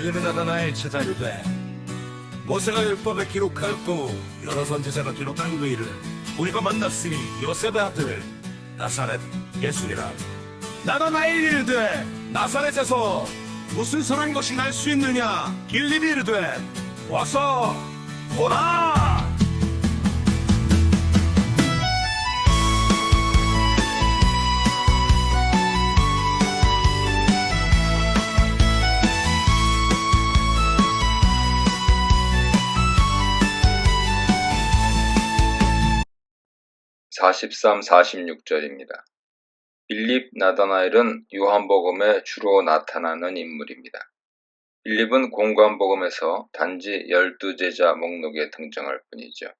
빌리는 나다나의 찾아이르되 모세가 율법에 또 여러 선지자가 기록한 그 일을 우리가 만났으니 요셉의 아들 나사렛 예수니라. 나다나의 이르되 나사렛에서 무슨 선한 것이 날 수 있느냐? 빌립이 이르되 와서 보라 43, 46절입니다. 빌립 나다나엘은 요한복음에 주로 나타나는 인물입니다. 빌립은 공관복음에서 단지 열두 제자 목록에 등장할 뿐이죠.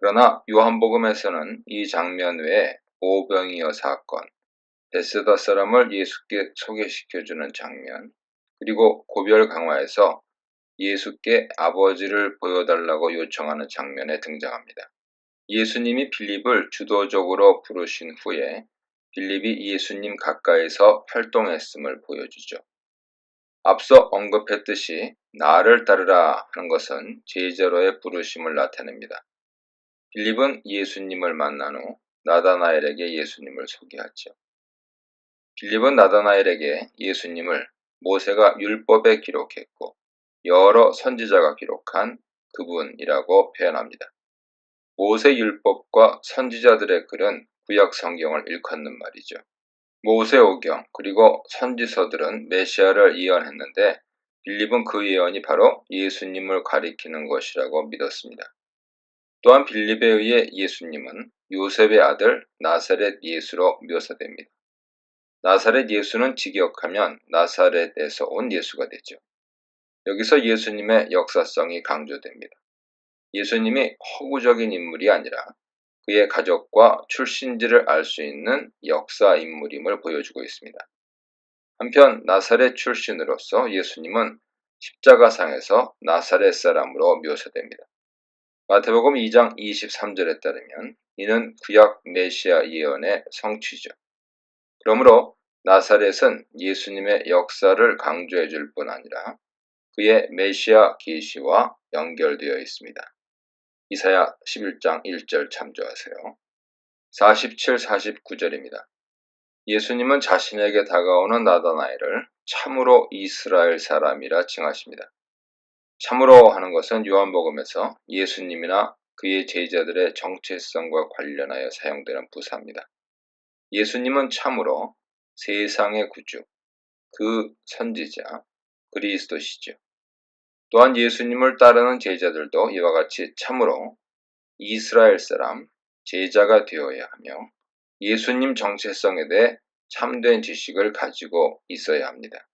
그러나 요한복음에서는 이 장면 외에 오병이어 사건, 베스다 사람을 예수께 소개시켜주는 장면, 그리고 고별 강화에서 예수께 아버지를 보여달라고 요청하는 장면에 등장합니다. 예수님이 빌립을 주도적으로 부르신 후에 빌립이 예수님 가까이서 활동했음을 보여주죠. 앞서 언급했듯이 나를 따르라 하는 것은 제자로의 부르심을 나타냅니다. 빌립은 예수님을 만난 후 나다나엘에게 예수님을 소개하죠. 빌립은 나다나엘에게 예수님을 모세가 율법에 기록했고 여러 선지자가 기록한 그분이라고 표현합니다. 모세 율법과 선지자들의 글은 구약 성경을 일컫는 말이죠. 모세오경 그리고 선지서들은 메시아를 예언했는데 빌립은 그 예언이 바로 예수님을 가리키는 것이라고 믿었습니다. 또한 빌립에 의해 예수님은 요셉의 아들 나사렛 예수로 묘사됩니다. 나사렛 예수는 직역하면 나사렛에서 온 예수가 되죠. 여기서 예수님의 역사성이 강조됩니다. 예수님이 허구적인 인물이 아니라 그의 가족과 출신지를 알 수 있는 역사 인물임을 보여주고 있습니다. 한편 나사렛 출신으로서 예수님은 십자가상에서 나사렛 사람으로 묘사됩니다. 마태복음 2장 23절에 따르면 이는 구약 메시아 예언의 성취죠. 그러므로 나사렛은 예수님의 역사를 강조해 줄 뿐 아니라 그의 메시아 계시와 연결되어 있습니다. 이사야 11장 1절 참조하세요. 47, 49절입니다. 예수님은 자신에게 다가오는 나다나엘을 참으로 이스라엘 사람이라 칭하십니다. 참으로 하는 것은 요한복음에서 예수님이나 그의 제자들의 정체성과 관련하여 사용되는 부사입니다. 예수님은 참으로 세상의 구주, 그 선지자, 그리스도시죠. 또한 예수님을 따르는 제자들도 이와 같이 참으로 이스라엘 사람, 제자가 되어야 하며 예수님 정체성에 대해 참된 지식을 가지고 있어야 합니다.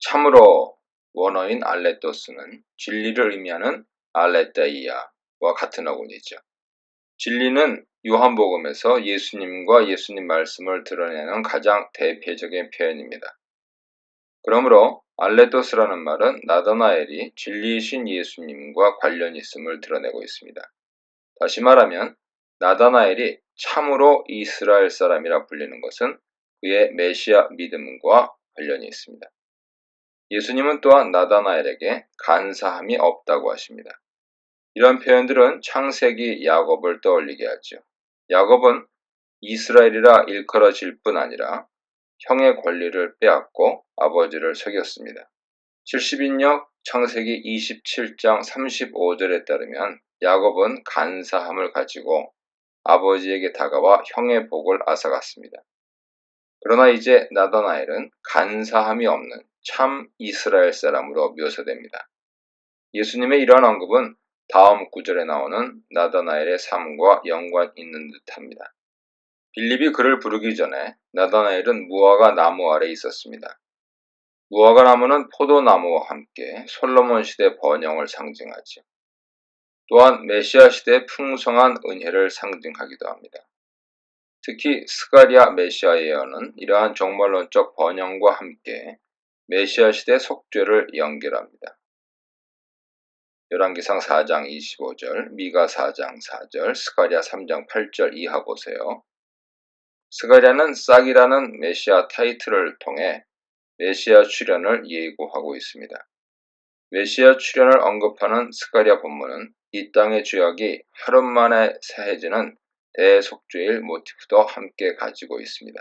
참으로 원어인 알레토스는 진리를 의미하는 알레타이아와 같은 어군이죠. 진리는 요한복음에서 예수님과 예수님 말씀을 드러내는 가장 대표적인 표현입니다. 그러므로 알레토스라는 말은 나다나엘이 진리이신 예수님과 관련이 있음을 드러내고 있습니다. 다시 말하면 나다나엘이 참으로 이스라엘 사람이라 불리는 것은 그의 메시아 믿음과 관련이 있습니다. 예수님은 또한 나다나엘에게 간사함이 없다고 하십니다. 이런 표현들은 창세기 야곱을 떠올리게 하죠. 야곱은 이스라엘이라 일컬어질 뿐 아니라 형의 권리를 빼앗고 아버지를 속였습니다. 70인역 창세기 27장 35절에 따르면 야곱은 간사함을 가지고 아버지에게 다가와 형의 복을 앗아갔습니다. 그러나 이제 나다나엘은 간사함이 없는 참 이스라엘 사람으로 묘사됩니다. 예수님의 이러한 언급은 다음 구절에 나오는 나다나엘의 삶과 연관 있는 듯합니다. 빌립이 그를 부르기 전에 나다나엘은 무화과 나무 아래 있었습니다. 무화과 나무는 포도나무와 함께 솔로몬 시대 번영을 상징하죠. 또한 메시아 시대의 풍성한 은혜를 상징하기도 합니다. 특히 스가리아 메시아 예언은 이러한 종말론적 번영과 함께 메시아 시대 속죄를 연결합니다. 열왕기상 4장 25절, 미가 4장 4절, 스가리아 3장 8절 이하 보세요. 스가리아는 싹이라는 메시아 타이틀을 통해 메시아 출현을 예고하고 있습니다. 메시아 출현을 언급하는 스가랴 본문은 이 땅의 죄악이 하루 만에 사해지는 대속죄일 모티프도 함께 가지고 있습니다.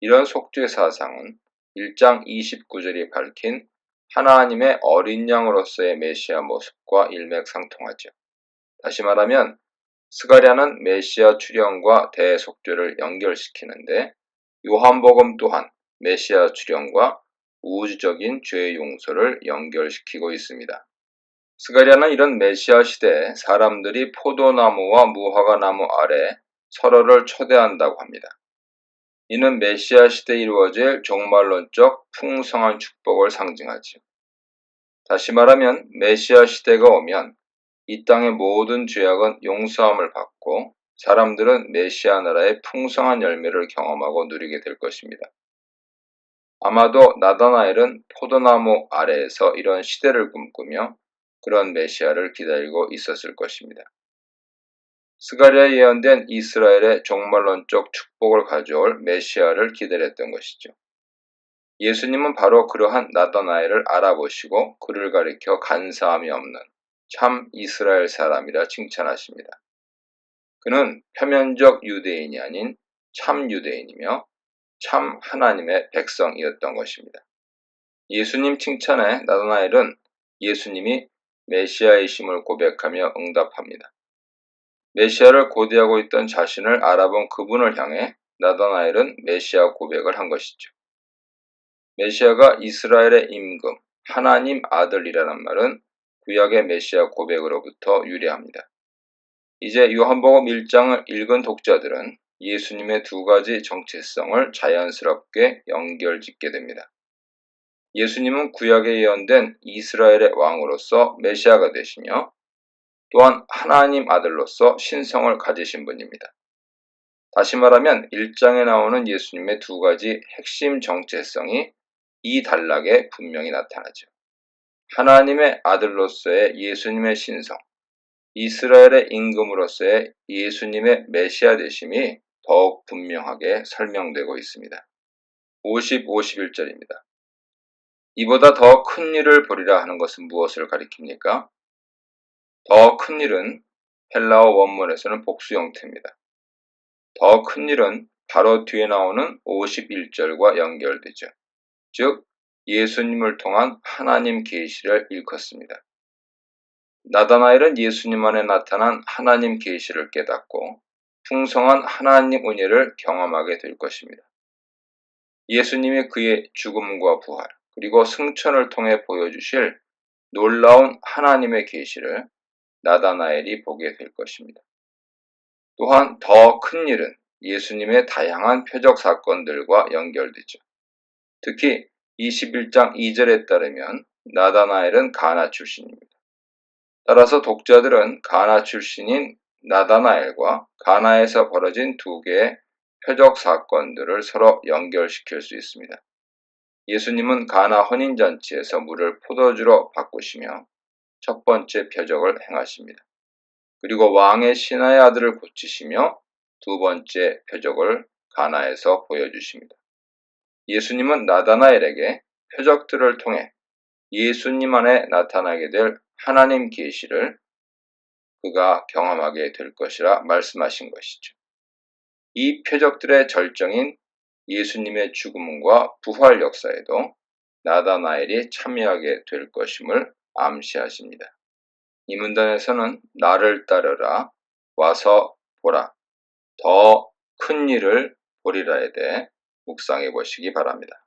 이런 속죄 사상은 1장 29절이 밝힌 하나님의 어린 양으로서의 메시아 모습과 일맥상통하죠. 다시 말하면 스가랴는 메시아 출현과 대속죄를 연결시키는데 요한복음 또한 메시아 출현과 우주적인 죄 용서를 연결시키고 있습니다. 스가랴는 이런 메시아 시대에 사람들이 포도나무와 무화과 나무 아래 서로를 초대한다고 합니다. 이는 메시아 시대에 이루어질 종말론적 풍성한 축복을 상징하지. 다시 말하면 메시아 시대가 오면 이 땅의 모든 죄악은 용서함을 받고 사람들은 메시아 나라의 풍성한 열매를 경험하고 누리게 될 것입니다. 아마도 나다나엘은 포도나무 아래에서 이런 시대를 꿈꾸며 그런 메시아를 기다리고 있었을 것입니다. 스가랴에 예언된 이스라엘의 종말론적 축복을 가져올 메시아를 기다렸던 것이죠. 예수님은 바로 그러한 나다나엘을 알아보시고 그를 가리켜 간사함이 없는 참 이스라엘 사람이라 칭찬하십니다. 그는 표면적 유대인이 아닌 참 유대인이며 참 하나님의 백성이었던 것입니다. 예수님 칭찬에 나다나엘은 예수님이 메시아이심을 고백하며 응답합니다. 메시아를 고대하고 있던 자신을 알아본 그분을 향해 나다나엘은 메시아 고백을 한 것이죠. 메시아가 이스라엘의 임금, 하나님 아들이라는 말은 구약의 메시아 고백으로부터 유래합니다. 이제 요한복음 1장을 읽은 독자들은 예수님의 두 가지 정체성을 자연스럽게 연결 짓게 됩니다. 예수님은 구약에 예언된 이스라엘의 왕으로서 메시아가 되시며 또한 하나님 아들로서 신성을 가지신 분입니다. 다시 말하면 1장에 나오는 예수님의 두 가지 핵심 정체성이 이 단락에 분명히 나타나죠. 하나님의 아들로서의 예수님의 신성, 이스라엘의 임금으로서의 예수님의 메시아 되심이 더욱 분명하게 설명되고 있습니다. 50, 51절입니다. 이보다 더 큰 일을 보리라 하는 것은 무엇을 가리킵니까? 더 큰 일은 헬라어 원문에서는 복수 형태입니다. 더 큰 일은 바로 뒤에 나오는 51절과 연결되죠. 즉 예수님을 통한 하나님 계시를 일컫습니다. 나다나엘은 예수님 안에 나타난 하나님 계시를 깨닫고 풍성한 하나님 은혜를 경험하게 될 것입니다. 예수님이 그의 죽음과 부활 그리고 승천을 통해 보여주실 놀라운 하나님의 계시를 나다나엘이 보게 될 것입니다. 또한 더 큰 일은 예수님의 다양한 표적 사건들과 연결되죠. 특히 21장 2절에 따르면 나다나엘은 가나 출신입니다. 따라서 독자들은 가나 출신인 나다나엘과 가나에서 벌어진 두 개의 표적 사건들을 서로 연결시킬 수 있습니다. 예수님은 가나 혼인잔치에서 물을 포도주로 바꾸시며 첫 번째 표적을 행하십니다. 그리고 왕의 신하의 아들을 고치시며 두 번째 표적을 가나에서 보여주십니다. 예수님은 나다나엘에게 표적들을 통해 예수님 안에 나타나게 될 하나님 계시를 그가 경험하게 될 것이라 말씀하신 것이죠. 이 표적들의 절정인 예수님의 죽음과 부활 역사에도 나다나엘이 참여하게 될 것임을 암시하십니다. 이 문단에서는 나를 따르라 와서 보라 더 큰 일을 보리라에 대해 묵상해 보시기 바랍니다.